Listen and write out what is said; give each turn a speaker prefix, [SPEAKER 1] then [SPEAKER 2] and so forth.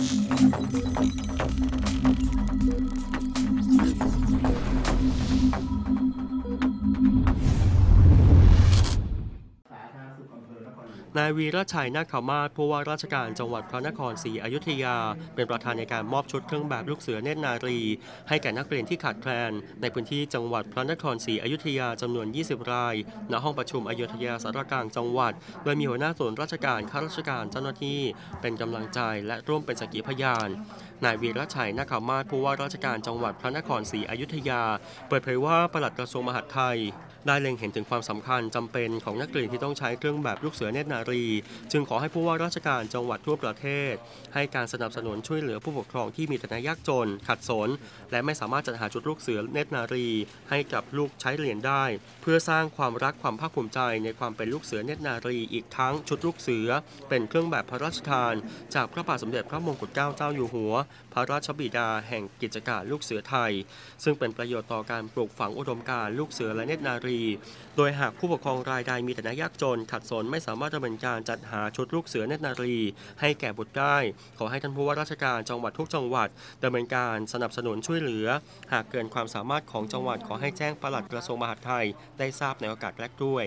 [SPEAKER 1] すいません。 นายวีระชัยนาคมาศผู้ว่าราชการจังหวัดพระนครศรีอยุธยา เป็นประธานในการมอบชุดเครื่องแบบลูกเสือเนตรนารี ให้แก่นักเรียนที่ขาดแคลน ในพื้นที่จังหวัดพระนครศรีอยุธยาจำนวน 20 ราย ณ ห้องประชุมอยุธยาสารกลางจังหวัด โดยมีหัวหน้าส่วนราชการข้าราชการเจ้าหน้าที่ เป็นกำลังใจและร่วมเป็นสักขีพยาน นายวีระชัยนาคมาศผู้ว่าราชการจังหวัดพระนครศรีอยุธยา เปิดเผยว่าปลัดกระทรวงมหาดไทย ได้เล็งเห็นถึงความสำคัญจำเป็นของนักเรียนที่ต้องใช้เครื่องแบบลูกเสือเนตรนารี จึงขอให้ผู้ว่าราชการจังหวัดทั่วประเทศ ให้การสนับสนุนช่วยเหลือผู้ปกครองที่มีฐานะยากจน ขัดสน และไม่สามารถจัดหาชุดลูกเสือเนตรนารี ให้กับลูกใช้เรียนได้ เพื่อสร้างความรักความภาคภูมิใจในความเป็นลูกเสือเนตรนารีอีกทั้งชุดลูกเสือ เป็นเครื่องแบบพระราชทาน จากพระบาทสมเด็จพระมงกุฎเกล้าเจ้าอยู่หัว พระราชบิดาแห่งกิจการลูกเสือไทย ซึ่งเป็นประโยชน์ต่อการปลูกฝังอุดมการลูกเสือและเนตรนารี โดยหากผู้ปกครองรายใดมีฐานะยากจน ขัดสนไม่สามารถดำเนินการจัดหาชุดลูกเสือเนตรนารี ให้แก่บุตรได้ขอให้ท่านผู้ว่าราชการจังหวัดทุกจังหวัดดำเนินการสนับสนุนช่วยเหลือ หากเกินความสามารถของจังหวัดขอให้แจ้งปลัดกระทรวงมหาดไทย ได้ทราบในโอกาสแรกด้วย